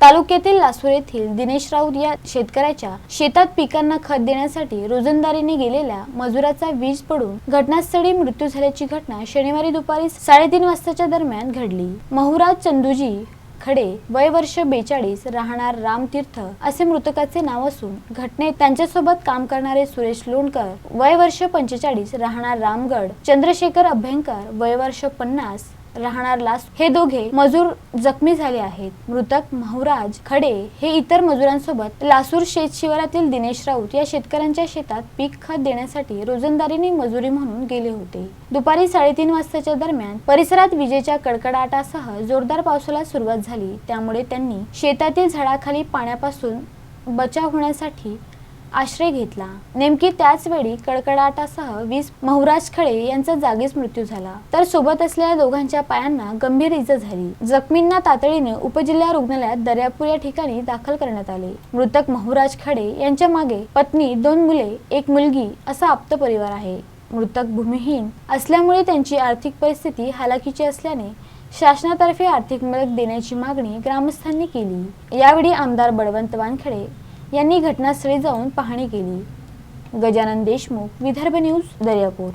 तालुक्यातील लासूर येथील दिनेश राऊत या शेतकऱ्याच्या शेतात पिकांना खत देण्यासाठी रोजंदारीने गेलेल्या मजुराचा वीज पडून घटनास्थळी मृत्यू झाल्याची घटना शनिवारी दुपारी साडेतीन वाजताच्या दरम्यान घडली. महुराज चंदूजी खडे वय वर्ष बेचाळीस राहणार रामतीर्थ असे मृतकाचे नाव असून घटनेत त्यांच्यासोबत काम करणारे सुरेश लोणकर वय वर्ष पंचेचाळीस राहणार रामगड चंद्रशेखर अभ्यंकर वय वर्ष पन्नास राहणार लास हे दोघे मजूर जखमी झाले आहेत. मृतक महुराज खडे हे इतर मजुरांसोबत लासूर शेत शिवारातील दिनेश राऊत या शेतकऱ्यांच्या शेतात पीक खत देण्यासाठी रोजंदारीने मजुरी म्हणून गेले होते. दुपारी साडेतीन वाजताच्या दरम्यान परिसरात विजेच्या कडकडाटासह जोरदार पावसाला सुरुवात झाली. त्यामुळे त्यांनी शेतातील झाडाखाली पाण्यापासून बचाव होण्यासाठी आश्रय घेतला. नेमकी त्याच वेळी कडकडाटासह वीस महुराज खळे यांचा जागीच मृत्यू झाला. तर सोबत असलेल्या दोघांच्या पायांना गंभीर इजा झाली. जखमींना तातडीने उपजिल्हा रुग्णालयात दर्यापूर या ठिकाणी दाखल करण्यात आले. मृतक महुराज खडे यांच्या मागे पत्नी दोन मुले एक मुलगी असा आप्त परिवार आहे. मृतक भूमिहीन असल्यामुळे त्यांची आर्थिक परिस्थिती हालाकीची असल्याने शासनातर्फे आर्थिक मदत देण्याची मागणी ग्रामस्थांनी केली. यावेळी आमदार बळवंत वानखडे यांनी घटनास्थळी जाऊन पाहणी केली. गजानन देशमुख विदर्भ न्यूज दर्यापूर.